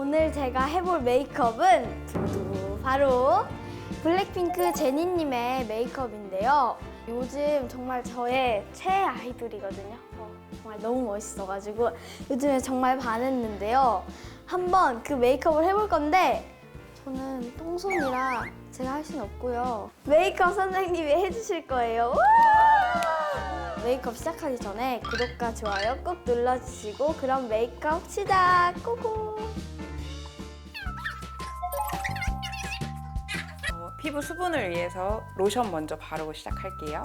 오늘 제가 해볼 메이크업은 바로 블랙핑크 제니님의 메이크업인데요. 요즘 정말 저의 최애 아이돌이거든요. 어, 정말 너무 멋있어가지고 요즘에 정말 반했는데요. 한번 그 메이크업을 해볼 건데 저는 똥손이라 제가 할 수는 없고요. 메이크업 선생님이 해주실 거예요. 메이크업 시작하기 전에 구독과 좋아요 꼭 눌러주시고 그럼 메이크업 시작! 고고! 피부 수분을 위해서 로션 먼저 바르고 시작할게요.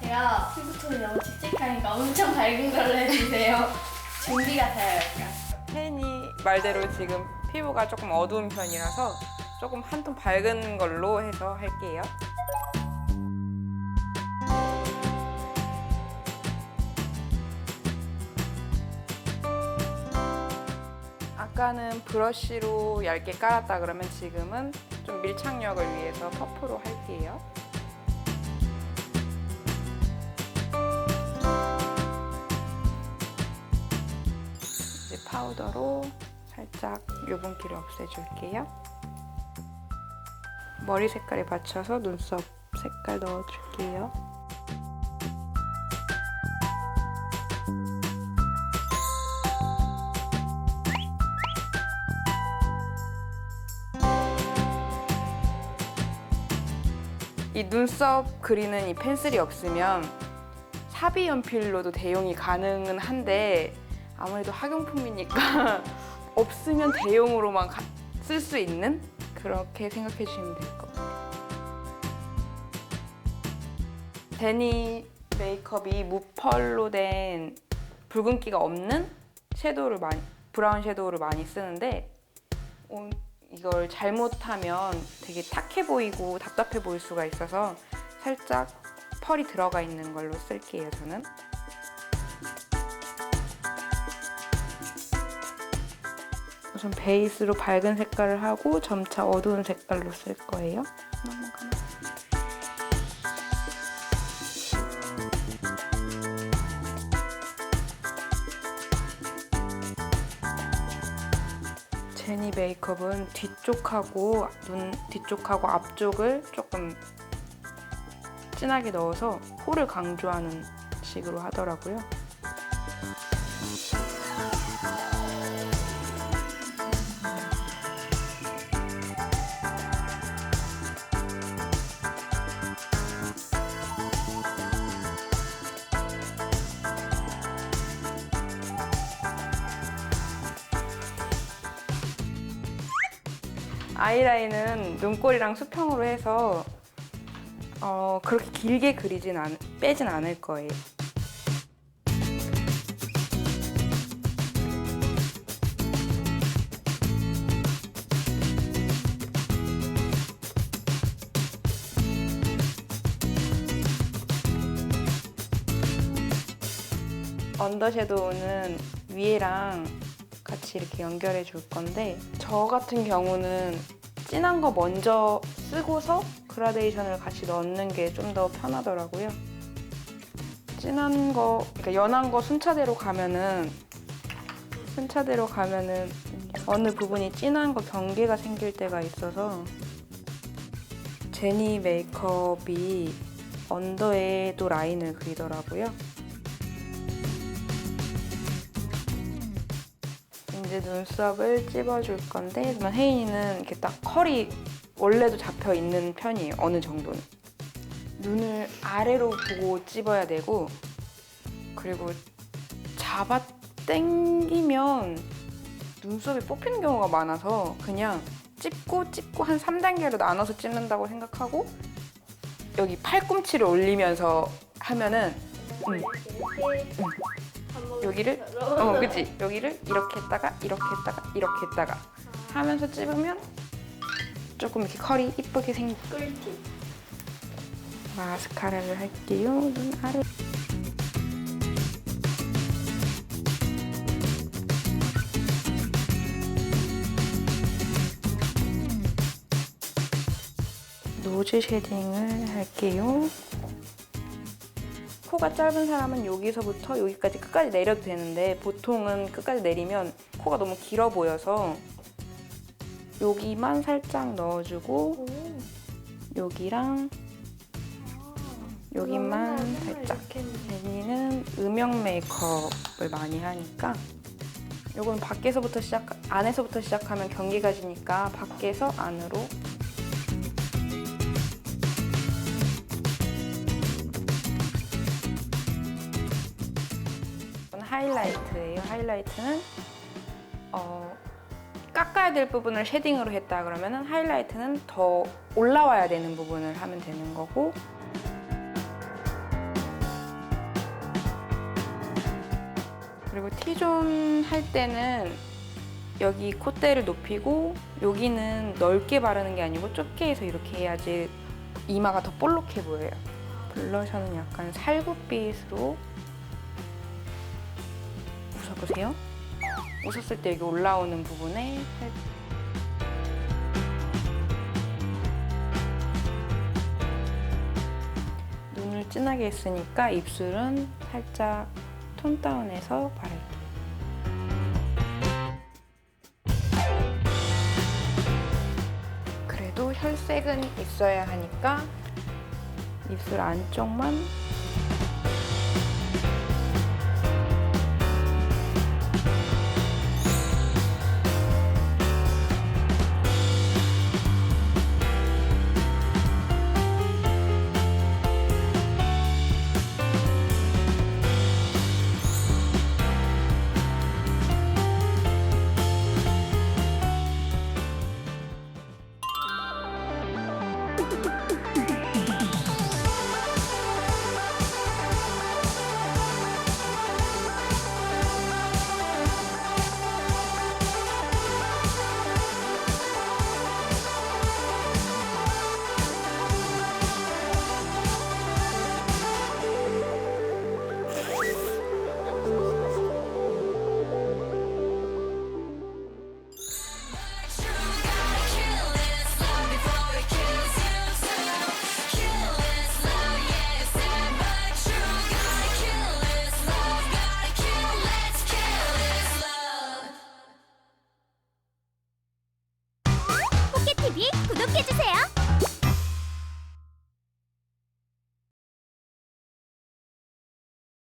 제가 피부톤이 너무 칙칙하니까 엄청 밝은 걸로 해주세요. 준비 같아요, 약간. 혜인이 말대로 지금 피부가 조금 어두운 편이라서 조금 한 톤 밝은 걸로 해서 할게요. 아까는 브러쉬로 얇게 깔았다 그러면 지금은 좀 밀착력을 위해서 퍼프로 할게요. 이제 파우더로 살짝 유분기를 없애줄게요. 머리 색깔에 맞춰서 눈썹 색깔 넣어줄게요. 이 눈썹 그리는 이 펜슬이 없으면 사비 연필로도 대용이 가능은 한데 아무래도 학용품이니까 없으면 대용으로만 쓸 수 있는 그렇게 생각해 주시면 될 것 같아요. 데니 메이크업이 무펄로 된 붉은기가 없는 섀도우를 많이 브라운 섀도우를 많이 쓰는데 어, 이걸 잘못하면 되게 탁해 보이고 답답해 보일 수가 있어서 살짝 펄이 들어가 있는 걸로 쓸게요 저는. 우선 베이스로 밝은 색깔을 하고 점차 어두운 색깔로 쓸 거예요. 제니 메이크업은 뒤쪽하고 눈 뒤쪽하고 앞쪽을 조금 진하게 넣어서 홀을 강조하는 식으로 하더라고요. 아이라인은 눈꼬리랑 수평으로 해서 어, 그렇게 길게 그리진 않, 빼진 않을 거예요. 언더 섀도우는 위에랑 같이 이렇게 연결해 줄 건데 저 같은 경우는 진한 거 먼저 쓰고서 그라데이션을 같이 넣는 게 좀 더 편하더라고요. 진한 거, 그러니까 연한 거 순차대로 가면은 순차대로 가면은 어느 부분이 진한 거 경계가 생길 때가 있어서 제니 메이크업이 언더에도 라인을 그리더라고요. 이제 눈썹을 찝어줄 건데 그러면 혜인이는 이렇게 딱 컬이 원래도 잡혀 있는 편이에요. 어느 정도는. 눈을 아래로 보고 찝어야 되고 그리고 잡아 당기면 눈썹이 뽑히는 경우가 많아서 그냥 찝고 찝고 한 3단계로 나눠서 찝는다고 생각하고 여기 팔꿈치를 올리면서 하면은 음, 여기를 어 그치. 여기를 이렇게 했다가 이렇게 했다가 이렇게 했다가 하면서 찝으면 조금 이렇게 컬이 이쁘게 생기 꿀팁. 마스카라를 할게요. 눈 아래. 노즈 쉐딩을 할게요 코가 짧은 사람은 여기서부터 여기까지 끝까지 내려도 되는데 보통은 끝까지 내리면 코가 너무 길어 보여서 여기만 살짝 넣어주고 여기랑 여기만 살짝. 제니는 음영 메이크업을 많이 하니까 요건 밖에서부터 시작 안에서부터 시작하면 경계가 지니까 밖에서 안으로 하이라이트예요. 하이라이트는 어, 깎아야 될 부분을 쉐딩으로 했다 그러면은 하이라이트는 더 올라와야 되는 부분을 하면 되는 거고 그리고 T존 할 때는 여기 콧대를 높이고 여기는 넓게 바르는 게 아니고 좁게 해서 이렇게 해야지 이마가 더 볼록해 보여요. 블러셔는 약간 살구빛으로 보세요. 웃었을 때 여기 올라오는 부분에 살- 눈을 진하게 했으니까 입술은 살짝 톤 다운해서 바를게요. 그래도 혈색은 있어야 하니까 입술 안쪽만 구독해주세요.